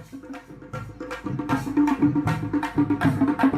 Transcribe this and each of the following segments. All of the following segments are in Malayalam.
Thank you.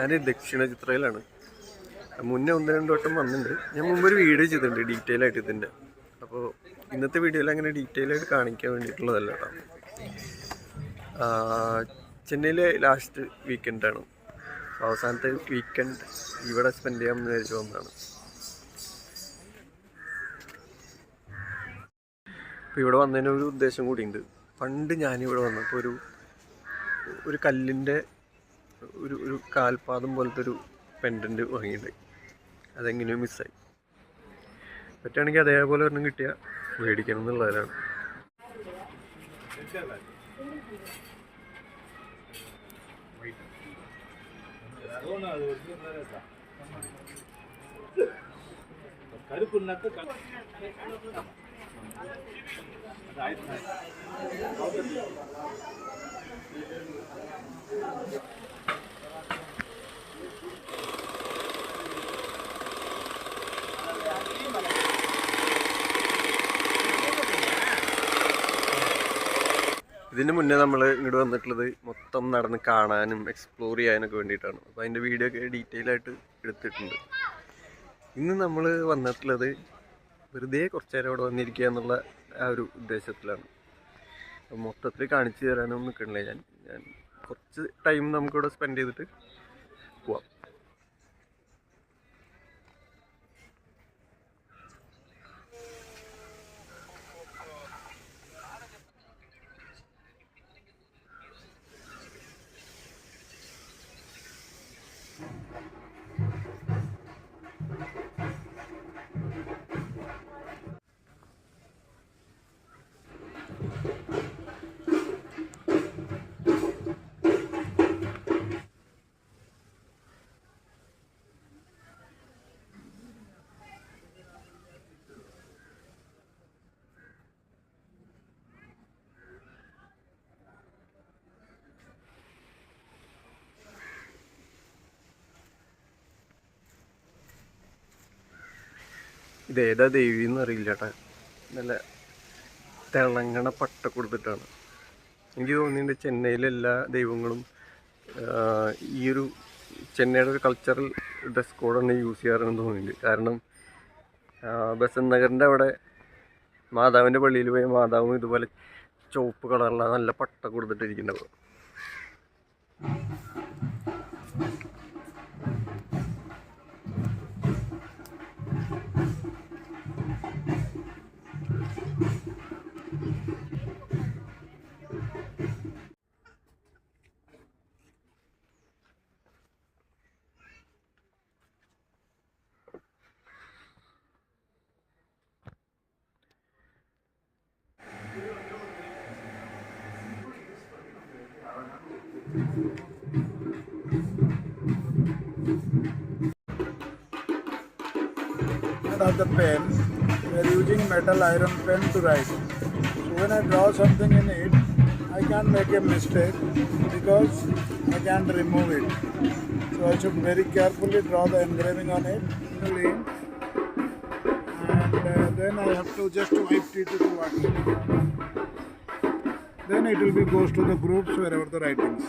ഞാൻ ദക്ഷിണ ചിത്രയിലാണ്. മുന്നേ ഒന്ന് രണ്ട് വട്ടം വന്നിട്ടുണ്ട്. ഞാൻ മുമ്പ് ഒരു വീഡിയോ ചെയ്തിട്ടുണ്ട് ഡീറ്റെയിൽ ആയിട്ട് ഇതിന്റെ അപ്പോൾ ഇന്നത്തെ വീഡിയോയിൽ അങ്ങനെ ഡീറ്റെയിൽ ആയിട്ട് കാണിക്കാൻ വേണ്ടിയിട്ടുള്ളതല്ല ചെന്നൈയിലെ ലാസ്റ്റ് വീക്കെൻഡാണ് അവസാനത്തെ വീക്കെൻഡ് ഇവിടെ സ്പെൻഡ് ചെയ്യാമെന്ന് വിചാരിച്ചു വന്നതാണ്. അപ്പോൾ ഇവിടെ വന്നതിന് ഒരു ഉദ്ദേശം കൂടിയുണ്ട്. പണ്ട് ഞാനിവിടെ വന്നപ്പോൾ ഒരു ഒരു കല്ലിന്റെ ഒരു ഒരു കാൽപാദം പോലത്തെ ഒരു പെൻഡൻറ്റ് വാങ്ങിയിട്ടുണ്ട് അതെങ്ങനെയോ മിസ്സായി പറ്റുകയാണെങ്കിൽ അതേപോലെ ഒരെണ്ണം കിട്ടിയാൽ മേടിക്കണം എന്നുള്ളതിലാണ് கருப்புனாக்க ഇതിന് മുന്നേ നമ്മൾ ഇങ്ങോട്ട് വന്നിട്ടുള്ളത് മൊത്തം നടന്ന് കാണാനും എക്സ്പ്ലോർ ചെയ്യാനൊക്കെ വേണ്ടിയിട്ടാണ്. അപ്പോൾ അതിന്റെ വീഡിയോ ഒക്കെ ഡീറ്റെയിൽ ആയിട്ട് എടുത്തിട്ടുണ്ട്. ഇന്ന് നമ്മൾ വന്നിട്ടുള്ളത് വെറുതെ കുറച്ച് നേരം അവിടെ വന്നിരിക്കുക എന്നുള്ള ആ ഒരു ഉദ്ദേശത്തിലാണ്. അപ്പോൾ മൊത്തത്തിൽ കാണിച്ചു തരാനൊന്നും നിൽക്കണില്ല ഞാൻ ഞാൻ കുറച്ച് ടൈം നമുക്കിവിടെ സ്പെൻഡ് ചെയ്തിട്ട് പോവാം. ഇതേതാ ദേവി എന്ന് അറിയില്ല ചേട്ടാ നല്ല തിളങ്ങണ പട്ട കൊടുത്തിട്ടാണ്. എനിക്ക് തോന്നിയിട്ടുണ്ട് ചെന്നൈയിലെ എല്ലാ ദൈവങ്ങളും ഈ ഒരു ചെന്നൈയുടെ ഒരു കൾച്ചറൽ ഡ്രസ് കോഡ് കോഡാണ് യൂസ് ചെയ്യാറെന്ന് തോന്നിയിട്ടുണ്ട് കാരണം ബസന്ത് നഗറിന്റെ അവിടെ മാതാവിന്റെ പള്ളിയിൽ പോയ മാതാവും ഇതുപോലെ ചുവപ്പ് കളറുള്ള നല്ല പട്ട കൊടുത്തിട്ടിരിക്കുന്നുണ്ടാവും of the pen, we are using metal iron pen to write. So when I draw something in it, I can't make a mistake because I can't remove it. So I should very carefully draw the engraving on it, and uh, then I have to just wipe it to water. Then it will be goes to the groups wherever the writings.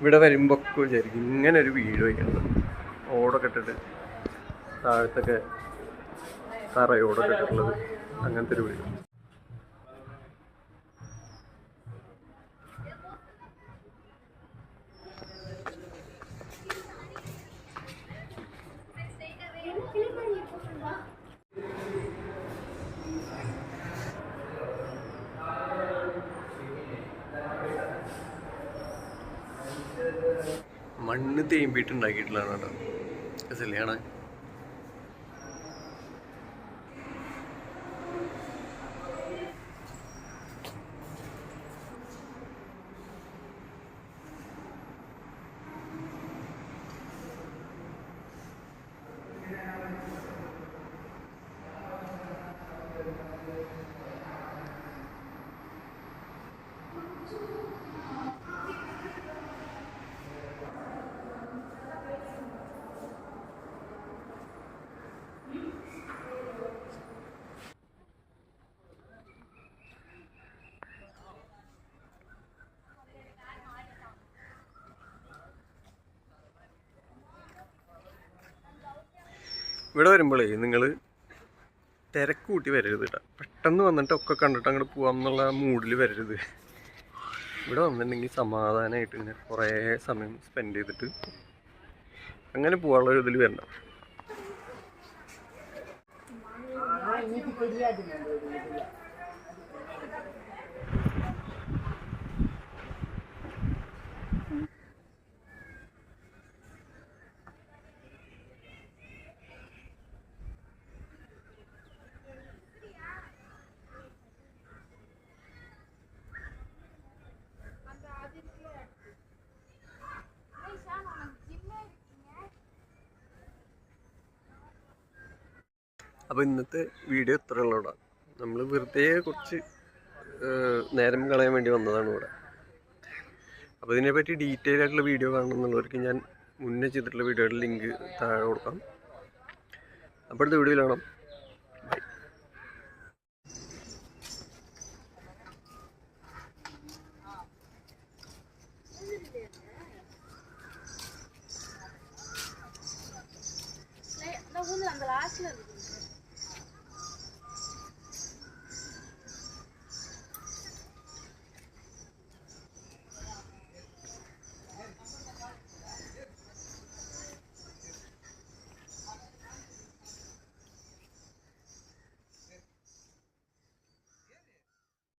ഇവിടെ വരുമ്പോ ഒക്കെ വിചാരിക്കും ഇങ്ങനെ ഒരു വീട് വയ്ക്കണം. ഓടൊക്കെ ഇട്ടിട്ട് താഴത്തൊക്കെ തറയോടൊക്കെ ഇട്ടിട്ടുള്ളത്. അങ്ങനത്തെ ഒരു വീട്. മണ്ണ് തേമ്പിട്ട് ഉണ്ടാക്കിയിട്ടുള്ളതാണ് കേട്ടോ രസല്ലാണ് ഇവിടെ വരുമ്പോഴേ നിങ്ങൾ തിരക്ക് കൂട്ടി വരരുത് കേട്ടോ. പെട്ടെന്ന് വന്നിട്ട് ഒക്കെ കണ്ടിട്ട് അങ്ങോട്ട് പോകാം എന്നുള്ള മൂഡിൽ വരരുത്. ഇവിടെ വന്നിട്ടുണ്ടെങ്കിൽ സമാധാനമായിട്ട് ഇങ്ങനെ കുറേ സമയം സ്പെൻഡ് ചെയ്തിട്ട് അങ്ങനെ പോകാനുള്ള ഒരു ഇതിൽ വരണം. അപ്പോൾ ഇന്നത്തെ വീഡിയോ ഇത്ര ഉള്ളൂടാ നമ്മൾ വെറുതെ കുറച്ച് ഏഹ്, നേരം കളയാൻ വേണ്ടി വന്നതാണ് ഇവിടെ അപ്പോൾ ഇതിനെപ്പറ്റി ഡീറ്റെയിൽ ആയിട്ടുള്ള വീഡിയോ കാണണമെന്നുള്ളവർക്ക് ഞാൻ മുന്നേ ചെയ്തിട്ടുള്ള വീഡിയോയുടെ ലിങ്ക് താഴെ കൊടുക്കാം അപ്പോൾ അടുത്ത വീഡിയോയിൽ കാണാം நான் வந்து அந்த லாஸ்ட்ல இருக்கு